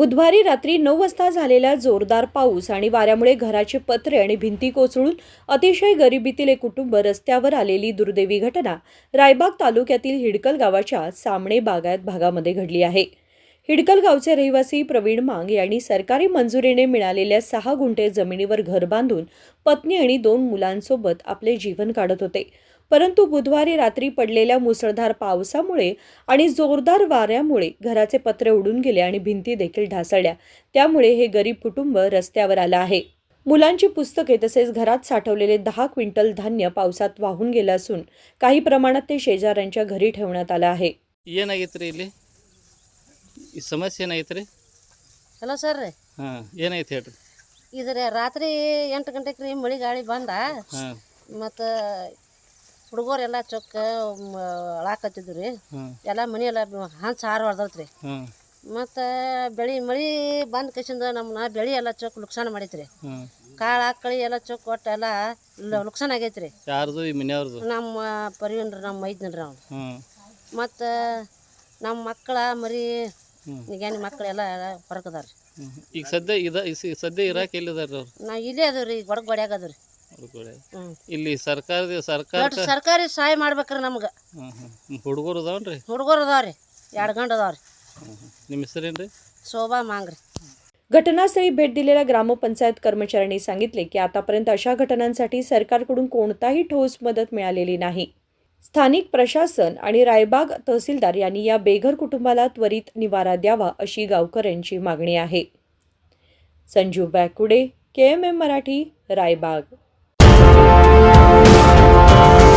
बुधवारी रात्री नऊ वाजता झालेला जोरदार पाऊस आणि वाऱ्यामुळे घराचे पत्रे आणि भिंती कोसळून अतिशय गरिबीतील एक कुटुंब रस्त्यावर आलेली दुर्दैवी घटना रायबाग तालुक्यातील हिडकल गावाच्या सामणे बागायत भागामध्ये घडली आहे. हिडकल गावचे रहिवासी प्रवीण मांग यांनी सरकारी मंजुरीने मिळालेल्या सहा गुंठे जमिनीवर घर बांधून पत्नी आणि दोन मुलांसोबत आपले जीवन काढत होते. परंतु बुधवारी रात्री पडलेल्या मुसळधार पावसामुळे आणि जोरदार वाऱ्यामुळे घराचे पत्रे उडून गेले आणि भिंती देखील ढासळल्या त्यामुळे हे गरीब कुटुंब रस्त्यावर आलं आहे मुलांची पुस्तके तसेच घरात साठवलेले दहा क्विंटल धान्य पावसात वाहून गेलं असून काही प्रमाणात ते शेजाऱ्यांच्या घरी ठेवण्यात आलं आहे ಏನಾಗೈತೆ ರೀ ಇಲ್ಲಿ ಈ ಸಮಸ್ಯೆ ಏನಾಗೈತೆ ರೀ ಹಲೋ ಸರ್ ಹಾಂ ಏನಾಗೈತೆ ಹೇಳ್ರಿ ಇದ್ರ ರಾತ್ರಿ ಎಂಟು ಗಂಟೆಗೆ ರೀ ಮಳೆ ಗಾಳಿ ಬಂದ ಹಾಂ ಮತ್ತು ಹುಡುಗರೆಲ್ಲ ಚೊಕ್ಕ ಅಳಾಕತ್ತಿದ್ರು ರೀ ಎಲ್ಲ ಮನೆ ಎಲ್ಲ ಹಂಚು ಹಾರು ಹೊಡೆದೈತೆ ರೀ ಹಾಂ ಮತ್ತು ಬೆಳೆ ಮಳೆ ಬಂದ ಕಸಿಂದ ನಮ್ಮನ್ನ ಬೆಳೆ ಎಲ್ಲ ಚೊಕ್ ನುಕ್ಸಾನ ಮಾಡೈತೆ ರೀ ಹಾಂ ಕಾಳು ಆಕಳಿ ಎಲ್ಲ ಚೊಕ್ ಒಟ್ಟು ಎಲ್ಲ ನುಕ್ಸಾನ ಆಗೈತೆ ರೀ ಯಾರ್ದು ಈ ಮನೆಯವ್ರದ್ದು ನಮ್ಮ ಪರಿವನ್ರಿ ನಮ್ಮ ಐದನ್ರಿ ಅವ್ನು ಹಾಂ ಮತ್ತು ನಮ್ಮ ಮಕ್ಕಳ ಮರಿ ನಿಗಾನಿ ಮಕ್ಕಳೆಲ್ಲ ಹೊರಗದಾರ. ಈಗ ಸದ್ಯ ಇದ ಸದ್ಯ ಇರಾಕ ಎಲ್ಲಿದಾರ ನಾ ನಾವು ಇಲ್ಲೇ ಅದಾವ ರೀ ಗೊಡಗ್ ಗೊಡ್ಯಾಗ ಅದಾವ ರೀ ಅವ್ರ ಕಡೆ ಹ್ಞೂ ಇಲ್ಲಿ ಸರ್ಕಾರದ ಸರ್ಕಾರ ಒಟ್ಟು ಸರ್ಕಾರಿ ಸಹಾಯ ಮಾಡ್ಬೇಕ್ರಿ ನಮ್ಗೆ ಹಾಂ ಹಾಂ ಹುಡುಗರು ಅದಾವನ್ರಿ ಹುಡುಗರು ಅದಾವ ರೀ ಎರಡು ಗಂಡು ಅದಾವ ರೀ ಹಾಂ ಹಾಂ ನಿಮ್ಮ ಹೆಸರೇನು ರೀ शोभा मांगरे घटनास्थळी भेट दिलेल्या ग्रामपंचायत कर्मचाऱ्यांनी सांगितले की आतापर्यंत अशा घटनांसाठी सरकारकडून कोणताही ठोस मदत मिळालेली नाही स्थानिक प्रशासन आणि रायबाग तहसीलदार यांनी या बेघर कुटुंबाला त्वरित निवारा द्यावा अशी गावकऱ्यांची मागणी आहे Sanju Bakude K M M Marathi Raibag Música